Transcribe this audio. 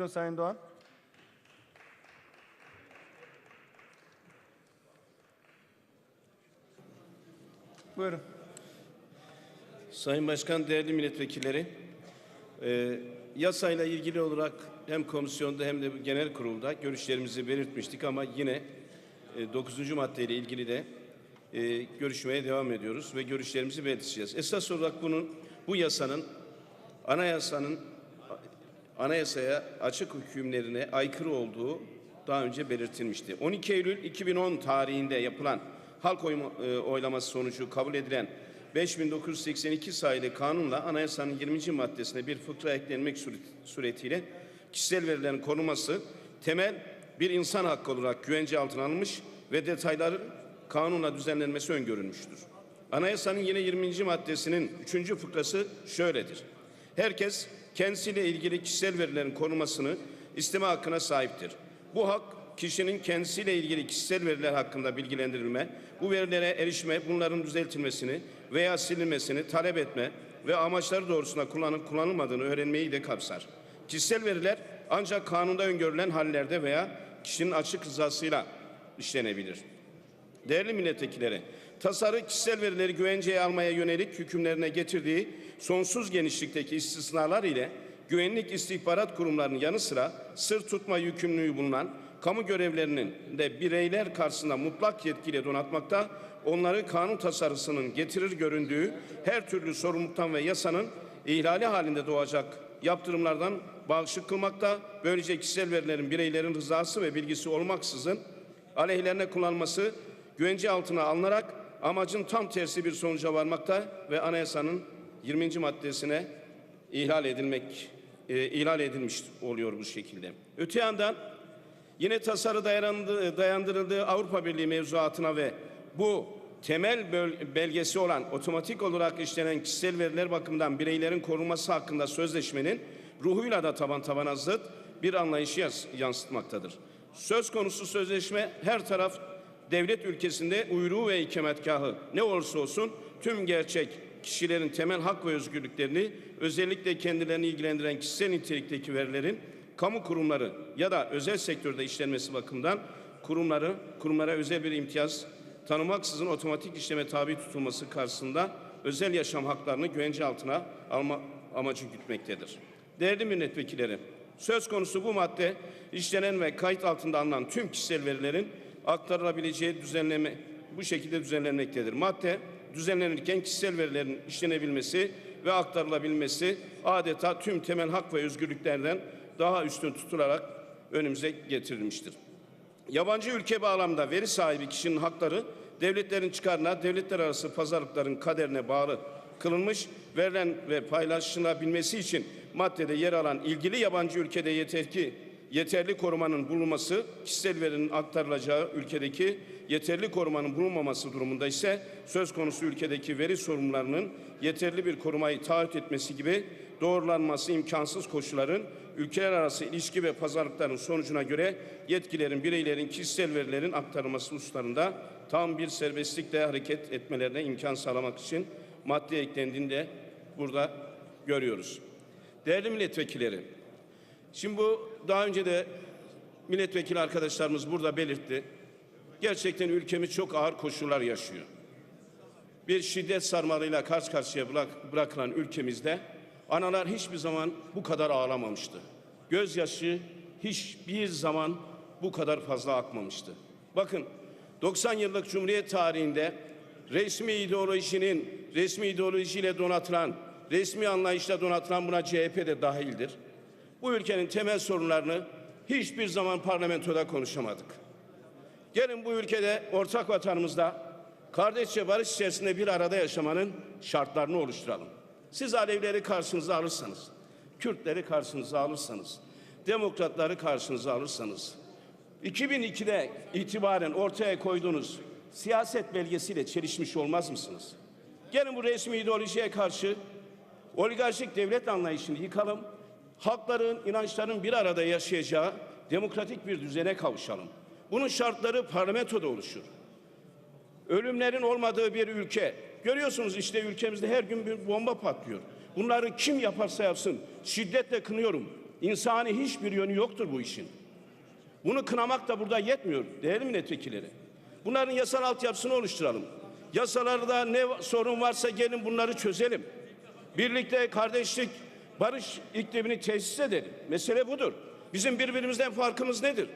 Buyurun Sayın Doğan. Buyurun. Sayın Başkan, değerli milletvekilleri, e, yasayla ilgili olarak hem komisyonda hem de genel kurulda görüşlerimizi belirtmiştik ama yine e, 9. maddeyle ilgili de e, görüşmeye devam ediyoruz ve görüşlerimizi belirteceğiz. Esas olarak bunun bu yasanın anayasanın anayasaya açık hükümlerine aykırı olduğu daha önce belirtilmişti. 12 Eylül 2010 tarihinde yapılan halk e, oylaması sonucu kabul edilen 5982 sayılı kanunla anayasanın 20. maddesine bir fıkra eklenmek suret- suretiyle kişisel verilerin korunması temel bir insan hakkı olarak güvence altına alınmış ve detayların kanunla düzenlenmesi öngörülmüştür. Anayasanın yine 20. maddesinin 3. fıkrası şöyledir. Herkes kendisiyle ilgili kişisel verilerin korunmasını isteme hakkına sahiptir. Bu hak kişinin kendisiyle ilgili kişisel veriler hakkında bilgilendirilme, bu verilere erişme, bunların düzeltilmesini veya silinmesini talep etme ve amaçları doğrusunda kullanıp kullanılmadığını öğrenmeyi de kapsar. Kişisel veriler ancak kanunda öngörülen hallerde veya kişinin açık rızasıyla işlenebilir. Değerli milletvekilleri, tasarı kişisel verileri güvenceye almaya yönelik hükümlerine getirdiği sonsuz genişlikteki istisnalar ile güvenlik istihbarat kurumlarının yanı sıra sır tutma yükümlülüğü bulunan kamu görevlerinin de bireyler karşısında mutlak yetkiyle donatmakta, onları kanun tasarısının getirir göründüğü her türlü sorumluluktan ve yasanın ihlali halinde doğacak yaptırımlardan bağışık kılmakta, böylece kişisel verilerin bireylerin rızası ve bilgisi olmaksızın aleyhlerine kullanılması güvence altına alınarak amacın tam tersi bir sonuca varmakta ve anayasanın 20. maddesine ihlal edilmek e, ihlal edilmiş oluyor bu şekilde. Öte yandan yine tasarı dayandı- dayandırıldığı Avrupa Birliği mevzuatına ve bu temel belgesi olan otomatik olarak işlenen kişisel veriler bakımından bireylerin korunması hakkında sözleşmenin ruhuyla da taban tabana zıt bir anlayışı yansıtmaktadır. Söz konusu sözleşme her taraf devlet ülkesinde uyruğu ve ikametgahı ne olursa olsun tüm gerçek kişilerin temel hak ve özgürlüklerini özellikle kendilerini ilgilendiren kişisel nitelikteki verilerin kamu kurumları ya da özel sektörde işlenmesi bakımından kurumları kurumlara özel bir imtiyaz tanımaksızın otomatik işleme tabi tutulması karşısında özel yaşam haklarını güvence altına alma amacı gütmektedir. Değerli milletvekilleri, söz konusu bu madde işlenen ve kayıt altında alınan tüm kişisel verilerin aktarılabileceği düzenleme bu şekilde düzenlenmektedir. Madde düzenlenirken kişisel verilerin işlenebilmesi ve aktarılabilmesi adeta tüm temel hak ve özgürlüklerden daha üstün tutularak önümüze getirilmiştir. Yabancı ülke bağlamda veri sahibi kişinin hakları devletlerin çıkarına, devletler arası pazarlıkların kaderine bağlı kılınmış, verilen ve paylaşılabilmesi için maddede yer alan ilgili yabancı ülkede yeter ki yeterli korumanın bulunması, kişisel verinin aktarılacağı ülkedeki yeterli korumanın bulunmaması durumunda ise söz konusu ülkedeki veri sorumlularının yeterli bir korumayı taahhüt etmesi gibi doğrulanması imkansız koşulların ülkeler arası ilişki ve pazarlıkların sonucuna göre yetkilerin bireylerin kişisel verilerin aktarılması hususlarında tam bir serbestlikle hareket etmelerine imkan sağlamak için madde eklendiğini de burada görüyoruz. Değerli milletvekilleri, Şimdi bu daha önce de milletvekili arkadaşlarımız burada belirtti. Gerçekten ülkemiz çok ağır koşullar yaşıyor. Bir şiddet sarmalıyla karşı karşıya bırak- bırakılan ülkemizde analar hiçbir zaman bu kadar ağlamamıştı. Gözyaşı hiçbir zaman bu kadar fazla akmamıştı. Bakın 90 yıllık Cumhuriyet tarihinde resmi ideolojinin resmi ideolojiyle donatılan, resmi anlayışla donatılan buna CHP de dahildir. Bu ülkenin temel sorunlarını hiçbir zaman parlamentoda konuşamadık. Gelin bu ülkede ortak vatanımızda kardeşçe barış içerisinde bir arada yaşamanın şartlarını oluşturalım. Siz Alevileri karşınıza alırsanız, Kürtleri karşınıza alırsanız, Demokratları karşınıza alırsanız, 2002'de itibaren ortaya koyduğunuz siyaset belgesiyle çelişmiş olmaz mısınız? Gelin bu resmi ideolojiye karşı oligarşik devlet anlayışını yıkalım. Halkların, inançların bir arada yaşayacağı demokratik bir düzene kavuşalım. Bunun şartları parlamentoda oluşur. Ölümlerin olmadığı bir ülke. Görüyorsunuz işte ülkemizde her gün bir bomba patlıyor. Bunları kim yaparsa yapsın şiddetle kınıyorum. İnsani hiçbir yönü yoktur bu işin. Bunu kınamak da burada yetmiyor değerli milletvekilleri. Bunların yasal altyapısını oluşturalım. Yasalarda ne sorun varsa gelin bunları çözelim. Birlikte kardeşlik barış iklimini tesis edelim. Mesele budur. Bizim birbirimizden farkımız nedir?